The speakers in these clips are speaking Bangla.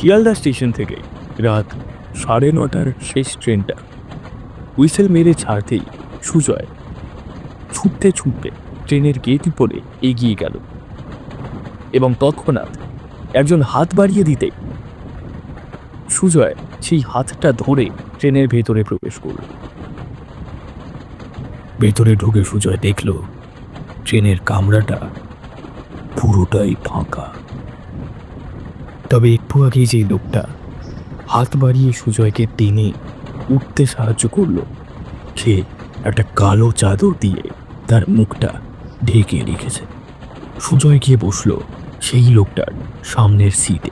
শিয়ালদা স্টেশন থেকে রাত সাড়ে নটার শেষ ট্রেনটা হুইসেল মেরে ছাড়তেই সুজয় ছুটতে ছুটতে ট্রেনের গেট উপরে এগিয়ে গেল এবং তৎক্ষণাৎ একজন হাত বাড়িয়ে দিতে সুজয় সেই হাতটা ধরে ট্রেনের ভেতরে প্রবেশ করল। ভেতরে ঢুকে সুজয় দেখল ট্রেনের কামরাটা পুরোটাই ফাঁকা। তবে একটু আগেই যে লোকটা হাত বাড়িয়ে সুজয়কে টেনে উঠতে সাহায্য করল। সে একটা কালো চাদর দিয়ে তার মুখটা ঢেকে রেখেছে। সুজয় গিয়ে বসল সেই লোকটার সামনের সিটে।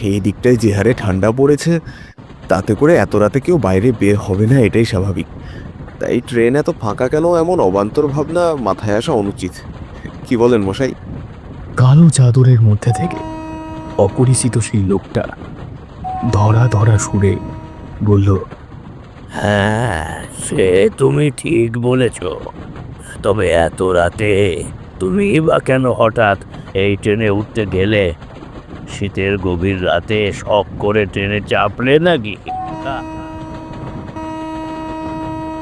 এই দিকটায় যে হারে ঠান্ডা পড়েছে তাতে করে এত রাতে কেউ বাইরে বের হবে না এটাই স্বাভাবিক। তাই ট্রেন এত ফাঁকা কেন? এমন অবান্তর ভাবনা মাথায় আসা অনুচিত। কি বলেন মশাই? কালো চাদরের মধ্যে থেকে অপরিচিত সেই লোকটা ধরা ধরা সুরে বলল হ্যাঁ সে তুমি ঠিক বলেছ। তবে এত রাতে তুমি বা কেন হঠাৎ এই ট্রেনে উঠতে গেলে? শীতের গভীর রাতে শখ করে ট্রেনে চাপলে নাকি?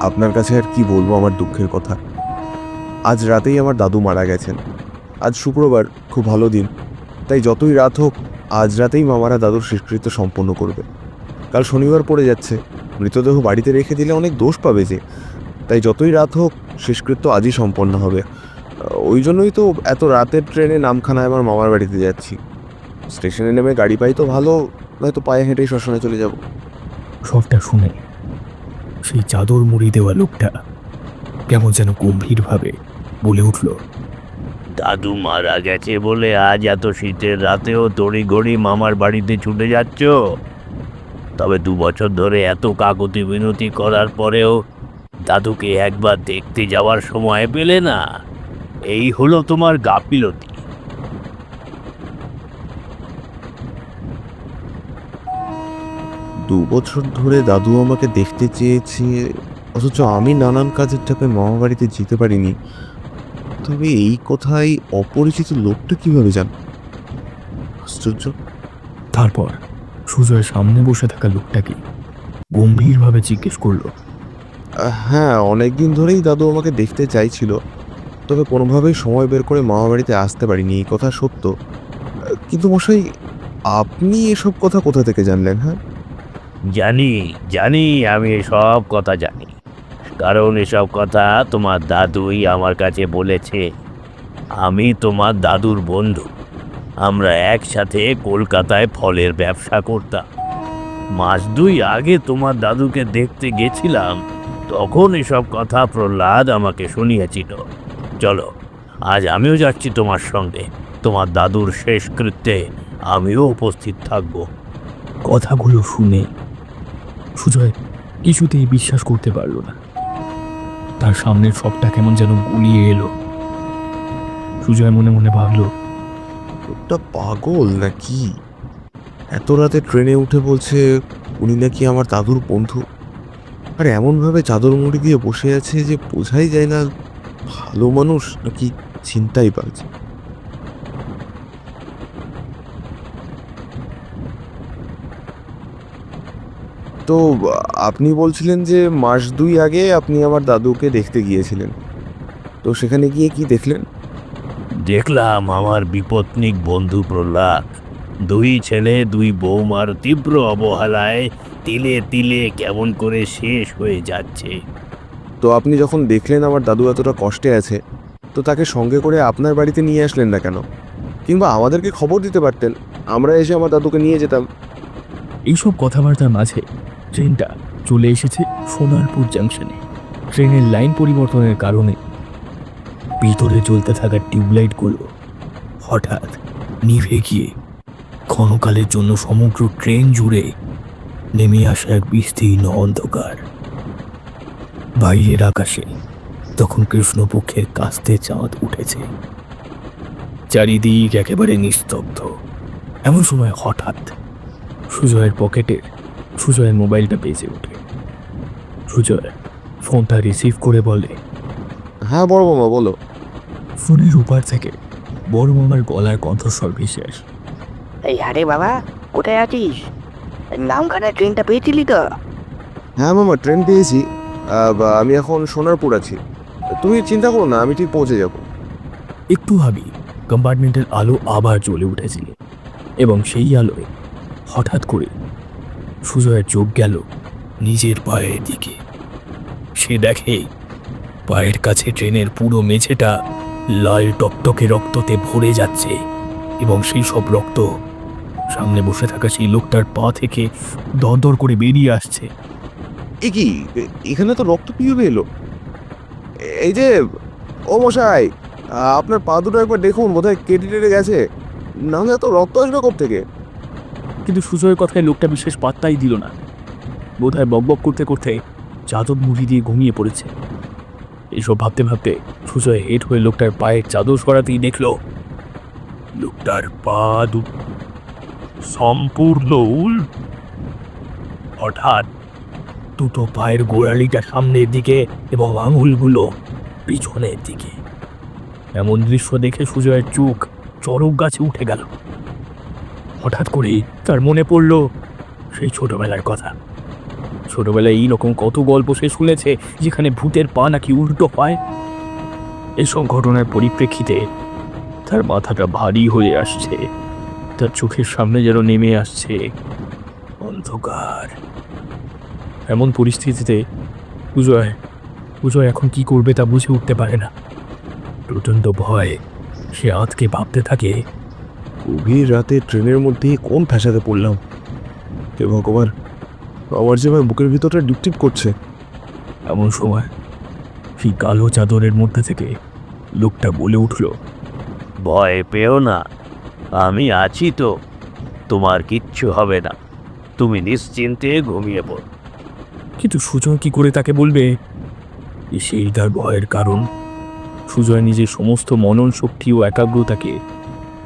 আপনার কাছে আর কি বলব আমার দুঃখের কথা? আজ রাতেই আমার দাদু মারা গেছেন। আজ শুক্রবার খুব ভালো দিন। তাই যতই রাত হোক, আজ রাতেই মামারা দাদুর শেষকৃত্য সম্পন্ন করবে। কাল শনিবার পড়ে যাচ্ছে। মৃতদেহ বাড়িতে রেখে দিলে অনেক দোষ পাবে যে। তাই যতই রাত হোক, শেষকৃত্য আজই সম্পন্ন হবে। ওই জন্যই তো এত রাতের ট্রেনে নামখানায় আমার মামার বাড়িতে যাচ্ছি। স্টেশনে নেমে গাড়ি পাই তো ভালো, নয়তো পায়ে হেঁটেই শ্মশানে চলে যাব। সবটা শুনে সেই চাদর মুড়ি দেওয়া লোকটা কেমন যেন গম্ভীরভাবে বলে উঠল দাদু মারা গেছে বলে আজ এত শীতের রাতেও তড়ি ঘড়ি মামার বাড়িতে ছুটে যাচ্ছ? তবে দু বছর ধরে এত কাকতি বিনতি করার পরেও দাদুকে একবার দেখতে যাওয়ার সময় পেলে না। এই হলো তোমার গাফিলতি। দু বছর ধরে দাদু আমাকে দেখতে চেয়েছে, অথচ আমি নানান কাজের চাপে মামা বাড়িতে যেতে পারিনি। তবে এই কথাই অপরিচিত লোকটা কীভাবে জান? আশ্চর্য। তারপর সুজয়ের সামনে বসে থাকা লোকটাকে গম্ভীরভাবে জিজ্ঞেস করল হ্যাঁ অনেক দিন ধরেই দাদু আমাকে দেখতে চাইছিল তবে কোনোভাবেই সময় বের করে মামা বাড়িতে আসতে পারিনি এই কথা সত্য। কিন্তু মশাই আপনি এসব কথা কোথা থেকে জানলেন হ্যাঁ? জানি জানি আমি সব কথা জানি। কারণ এসব কথা তোমার দাদুই আমার কাছে বলেছে। আমি তোমার দাদুর বন্ধু। আমরা একসাথে কলকাতায় ফলের ব্যবসা করতাম। মাস দুই আগে তোমার দাদুকে দেখতে গেছিলাম। তখন এসব কথা প্রহ্লাদ আমাকে শুনিয়েছিল। চলো, আজ আমিও যাচ্ছি তোমার সঙ্গে। তোমার দাদুর শেষ কৃত্যে আমিও উপস্থিত থাকব। কথাগুলো শুনে সুজয় কিছুতেই বিশ্বাস করতে পারল না। তার সামনের সবটা কেমন যেন গুলিয়ে এলো। সুজয় মনে মনে ভাবল, লোকটা পাগল নাকি? এত রাতে ট্রেনে উঠে বলছে উনি নাকি আমার দাদুর বন্ধু। আর এমনভাবে চাদর মুড়ি দিয়ে বসে আছে যে বোঝাই যায় না, ভালো মানুষ নাকি চিন্তাই পাচ্ছে তো আপনি বলছিলেন যে মাস দুই আগে আপনি আমার দাদুকে দেখতে গিয়েছিলেন। তো সেখানে গিয়ে কি দেখলেন? দেখলাম আমার বিপত্নিক বন্ধু প্রহ্লাদ। দুই ছেলে দুই বৌমার তীব্র অবহেলায় তিলে তিলে কেমন করে শেষ হয়ে যাচ্ছে। তো আপনি যখন দেখলেন আমার দাদু এতটা কষ্টে আছে তো তাকে সঙ্গে করে আপনার বাড়িতে নিয়ে আসলেন না কেন? কিংবা আমাদেরকে খবর দিতে পারতেন আমরা এসে আমার দাদুকে নিয়ে যেতাম। এইসব কথাবার্তার মাঝে ট্রেনটা চলে এসেছে সোনারপুর জাংশনে। ট্রেনের লাইন পরিবর্তনের কারণে ভিতরে জ্বলতে থাকা টিউবলাইটগুলো হঠাৎ নিভে গিয়ে ক্ষণকালের জন্য সমগ্র ট্রেন জুড়ে নেমে আসা এক বিস্তীর্ণ অন্ধকার। বাইরের আকাশে তখন কৃষ্ণপক্ষের কাস্তে চাঁদ উঠেছে। চারিদিক একেবারে নিস্তব্ধ। এমন সময় হঠাৎ সুজয়ের পকেটের সুজয়ের মোবাইলটা বেজে ওঠে। সুজয় ফোনটা রিসিভ করে বলে হ্যাঁ বড় মামা বলো। ফোনের উপার থেকে বড় মামার গলার কণ্ঠস্বর ভেসে আসে এই আরে বাবা কোথায় আছিস? নামখানা ট্রেনটা পেয়েছিলি তো? হ্যাঁ মামা ট্রেন পেয়েছি। আমি এখন সোনারপুর আছি। তুমি চিন্তা করো না আমি ঠিক পৌঁছে যাব। একটু ভাবি কম্পার্টমেন্টের আলো আবার জ্বলে উঠেছিল। এবং সেই আলোয় হঠাৎ করে সুজয়ের চোখ গেল নিজের পায়ের দিকে। সে দেখে পায়ের কাছে ট্রেনের পুরো মেঝেটা লাল টকটকে রক্ততে ভরে যাচ্ছে এবং সেই সব রক্ত সামনে বসে থাকা সেই লোকটার পা থেকে দরদর করে বেরিয়ে আসছে। এ কি? এখানে তো রক্ত কীভাবে এলো। এই যে, ও মশাই, আপনার পা দুটো একবার দেখুন, বোধহয় কেটে টেটে গেছে। নাহলে এত রক্ত আসবে কোথা থেকে কিন্তু সুজয়ের কথায় লোকটা বিশেষ পাত্তাই দিল না। বোধহয় বকবক করতে করতে চাদর মুড়ি দিয়ে ঘুমিয়ে পড়েছে। এসব ভাবতে ভাবতে সুজয় হেট হয়ে লোকটার পায়ের চাদর সরাতেই দেখল, লোকটার পা দু সম্পূর্ণ উল। হঠাৎ দুটো পায়ের গোড়ালিটা সামনের দিকে এবং আঙুলগুলো পিছনের দিকে। এমন দৃশ্য দেখে সুজয়ের চোখ চরক গাছে উঠে গেল। হঠাৎ করেই তার মনে পড়ল সেই ছোটবেলার কথা। ছোটবেলায় এইরকম কত গল্প সে শুনেছে যেখানে ভূতের পা নাকি উল্টো হয়? এসব ঘটনার পরিপ্রেক্ষিতে তার মাথাটা ভারী হয়ে আসছে। তার চোখের সামনে যেন নেমে আসছে অন্ধকার। এমন পরিস্থিতিতে পুজোয় পুজোয় এখন কি করবে তা বুঝে উঠতে পারে না। প্রচণ্ড ভয় সে আঁতকে ভাবতে থাকে গভীর রাতে ট্রেনের মধ্যে কোন ফ্যাসাতে পড়লাম? হে ভগবান আমার যে আমার বুকের ভিতরটা ডিপটিপ করছে। এমন সময় সেই কালো চাদরের মধ্যে থেকে লোকটা বলে উঠল ভয় পেও না আমি আছি তো তোমার কিচ্ছু হবে না তুমি নিশ্চিন্তে ঘুমিয়ে পড়ো। কিন্তু সুজয় কি করে তাকে বলবে? যে সেই তার ভয়ের কারণ সুজয় নিজের সমস্ত মনন শক্তি ও একাগ্রতাকে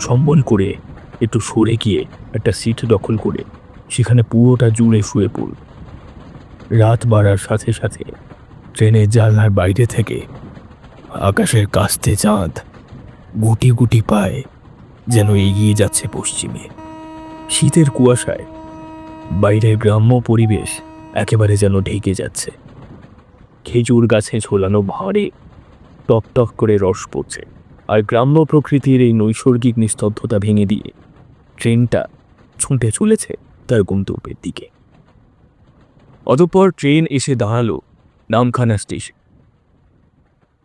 সম্বল করে একটু সরে গিয়ে একটা সিট দখল করে সেখানে পুরোটা জুড়ে শুয়ে পড়ল। রাত বাড়ার সাথে সাথে ট্রেনের জানলার বাইরে থেকে আকাশের কাস্তে চাঁদ গুটি গুটি পায় যেন এগিয়ে যাচ্ছে পশ্চিমে। শীতের কুয়াশায় বাইরের গ্রাম্য পরিবেশ একেবারে যেন ঢেকে যাচ্ছে। খেজুর গাছে ঝোলানো ভারে টক টক করে রস পড়ছে। আর গ্রাম্য প্রকৃতির এই নৈসর্গিক নিস্তব্ধতা ভেঙে দিয়ে ট্রেনটা ছুটে চলেছে তার গন্তব্যের দিকে। অতঃপর ট্রেন এসে দাঁড়াল নামখানা স্টেশন।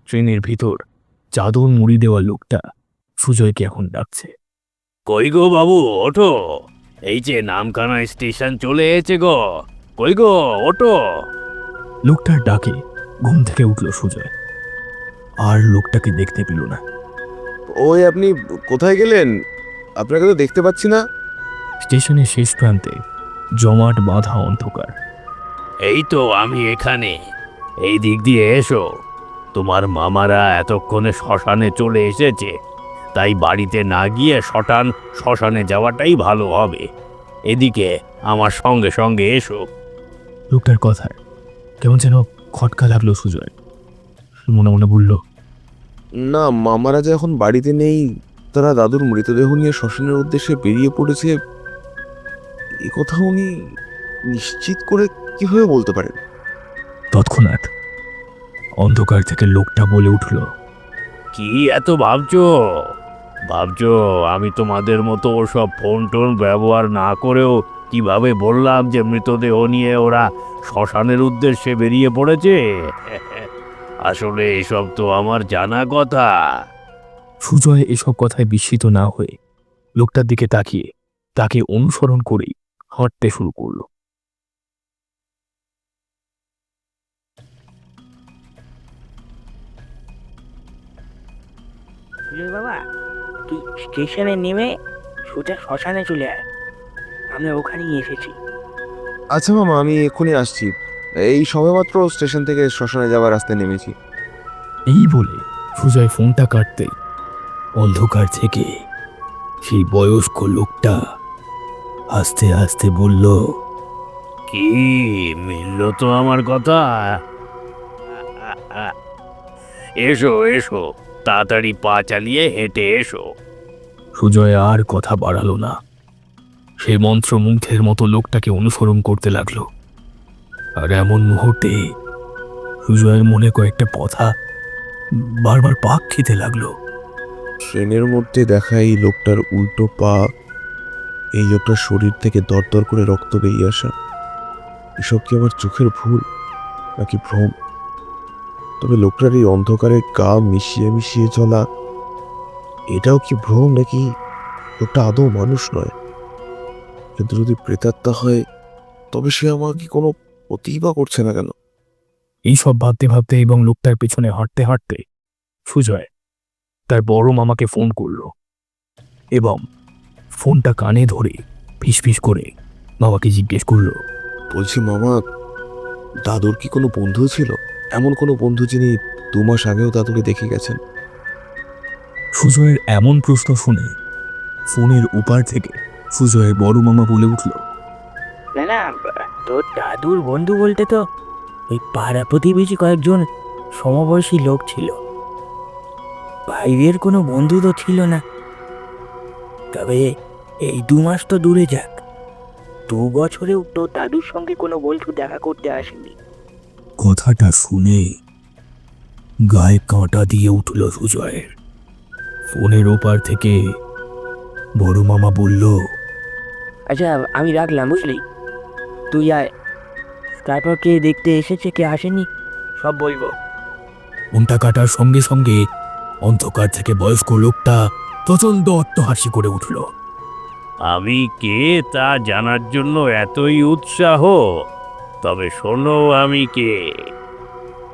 ট্রেনের ভিতর চাদর মুড়ি দেওয়া লোকটা সুজয়কে এখন ডাকছে। কই গো বাবু ওঠো। এই যে নামখানা স্টেশন চলে এসেছে গো। কই গো ওঠো। লোকটার ডাকে ঘুম থেকে উঠল সুজয়। আর লোকটাকে দেখতে পেল না। ওই আপনি কোথায় গেলেন? আপনাকে তো দেখতে পাচ্ছি না। স্টেশনের শেষ প্রান্তে জমাট বাঁধা অন্ধকার। এই তো আমি এখানে। এই দিক দিয়ে এসো। তোমার মামারা এতক্ষণে শ্মশানে চলে এসেছে। তাই বাড়িতে না গিয়ে শটান শ্মশানে যাওয়াটাই ভালো হবে। এদিকে আমার সঙ্গে সঙ্গে এসো। লোকটার কথায় কেমন যেন খটকা লাগল সুজয়। মনে মনে বলল না মামারা যে এখন বাড়িতে নেই তারা দাদুর মৃতদেহ নিয়ে শ্মশানের উদ্দেশ্যে বেরিয়ে পড়েছে এ কথা উনি নিশ্চিত করে কীভাবে বলতে পারেন? তৎক্ষণাৎ অন্ধকার থেকে লোকটা বলে উঠল কি এত ভাবছ? ভাবছ আমি তোমাদের মতো ওসব ফোন টোন ব্যবহার না করেও কীভাবে বললাম যে মৃতদেহ নিয়ে ওরা শ্মশানের উদ্দেশ্যে বেরিয়ে পড়েছে? আসলে এসব তো আমার জানা কথা। সুজয় এসব কথায় বিস্মিত না হয়ে লোকটার দিকে তাকিয়ে তাকে অনুসরণ করেই হাঁটতে শুরু করল। সুজয় বাবা তুই স্টেশনে নেমে সোজা শ্মশানে চলে আয়। আমরা ওখানেই এসেছি। আচ্ছা মামা আমি এক্ষুনি আসছি। এই সবেমাত্র স্টেশন থেকে শ্মশানে যাওয়ার রাস্তায় নেমেছি। এই বলে সুজয় ফোনটা কাটতেই অন্ধকার থেকে সেই বয়স্ক লোকটা আস্তে আস্তে বলল কি মিলল তো আমার কথা? এসো এসো তাড়াতাড়ি পা চালিয়ে হেঁটে এসো। সুজয় আর কথা বাড়ালো না। সে মন্ত্রমুগ্ধের মতো লোকটাকে অনুসরণ করতে লাগল। আর এমন মুহূর্তে সুজয়ের মনে কয়েকটা কথা বারবার পাক খেতে লাগল। ট্রেনের মধ্যে দেখা এই লোকটার উল্টো পা, এই লোকটার শরীর থেকে দরদর করে রক্ত বেরিয়ে আসা। এসব কি আমার চোখের ভুল নাকি ভ্রম? তবে লোকটার এই অন্ধকারে গা মিশিয়ে মিশিয়ে চলা, এটাও কি ভ্রম নাকি লোকটা আদৌ মানুষ নয়? কিন্তু যদি প্রেতাত্মা হয়, তবে সে আমাকে কোনো অতিই বা করছে না কেন? এইসব ভাবতে ভাবতে এবং লোকটার পেছনে হাঁটতে হাঁটতে সুজয় তার বড় মামাকে ফোন করল এবং ফোনটা কানে ধরে ফিসফিস করে বাবাকে জিজ্ঞেস করল বলছি মামা দাদুর কি কোনো বন্ধু ছিল? এমন কোনো বন্ধু যিনি দু মাস আগেও দাদুকে দেখে গেছেন? সুজয়ের এমন প্রশ্ন শুনে ফোনের উপার থেকে সুজয়ের বড় মামা বলে উঠল না না তোর দাদুর বন্ধু বলতে তো ওই পাড়া প্রতিবেশী কয়েকজন সমবয়সী লোক ছিল। বাইরের কোনো বন্ধু তো ছিল না। তবে এই দু মাস তো দূরে যাক। দু বছরেও তোর দাদুর সঙ্গে কোনো বন্ধু দেখা করতে আসেনি। কথাটা শুনে গায়ে কাঁটা দিয়ে উঠল সুজয়ের। ফোনের ওপার থেকে বড় মামা বলল আচ্ছা আমি রাখলাম বুঝলি? তুই আয়। তারপর কে দেখতে এসেছে কে আসেনি? সব বলব। ফোনটা কাটার সঙ্গে সঙ্গে অন্ধকার থেকে বয়স্ক লোকটা প্রচণ্ড অট্টহাসি করে উঠল। আমি কে তা জানার জন্য এতই উৎসাহ? তবে শোনো আমি কে।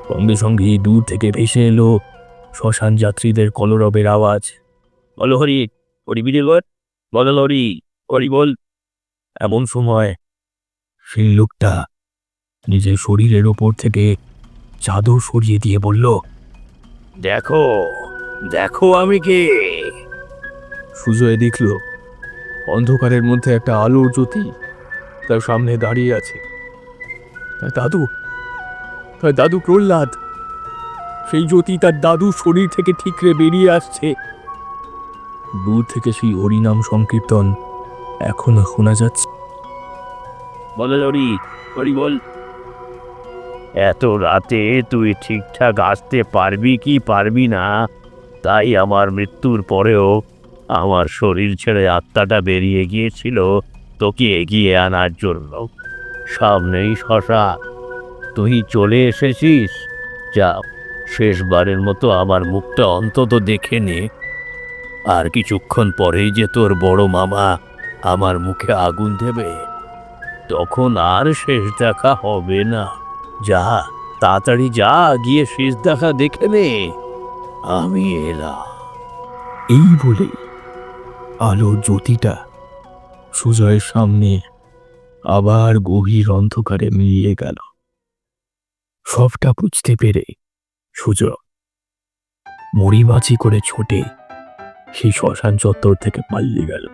সঙ্গে সঙ্গে দূর থেকে ভেসে এলো শ্মশান যাত্রীদের কলরবের আওয়াজ। বলো হরি হরি বিড়ি বল বলো হরি হরি বল। এমন সময় সেই লোকটা নিজের শরীরের ওপর থেকে চাদর সরিয়ে দিয়ে বলল, দেখো দেখো আমি কে। সুজয় দেখল, অন্ধকারের মধ্যে একটা আলোর জ্যোতি তার সামনে দাঁড়িয়ে আছে। তার দাদু তার দাদু প্রহ্লাদ, সেই জ্যোতি তার দাদু শরীর থেকে ঠিকরে বেরিয়ে আসছে। দূর থেকে সেই হরিনাম সংকীর্তন এখনও শোনা যাচ্ছে। বলো হরি বল। এত রাতে তুই ঠিকঠাক আসতে পারবি কি পারবি না? তাই আমার মৃত্যুর পরেও আমার শরীর ছেড়ে আত্মাটা বেরিয়ে গিয়েছিল, তোকে এগিয়ে আনার জন্য। সামনেই শশা, তুই চলে এসেছিস? যা, শেষবারের মতো আমার মুখটা অন্তত দেখে নে। আর কিছুক্ষণ পরেই যে তোর বড় মামা আমার মুখে আগুন দেবে তখন আর শেষ দেখা হবে না। যা, তাড়াতাড়ি যা, গিয়ে শেষ দেখা দেখে নে। আমি এলাম। এই বলে আলোর জ্যোতিটা সুজয়ের সামনে আবার গভীর অন্ধকারে মিলিয়ে গেল। সবটা বুঝতে পেরে সুজয় মরিবাচি করে ছোটে সেই শ্মশান চত্বর থেকে পালিয়ে গেল।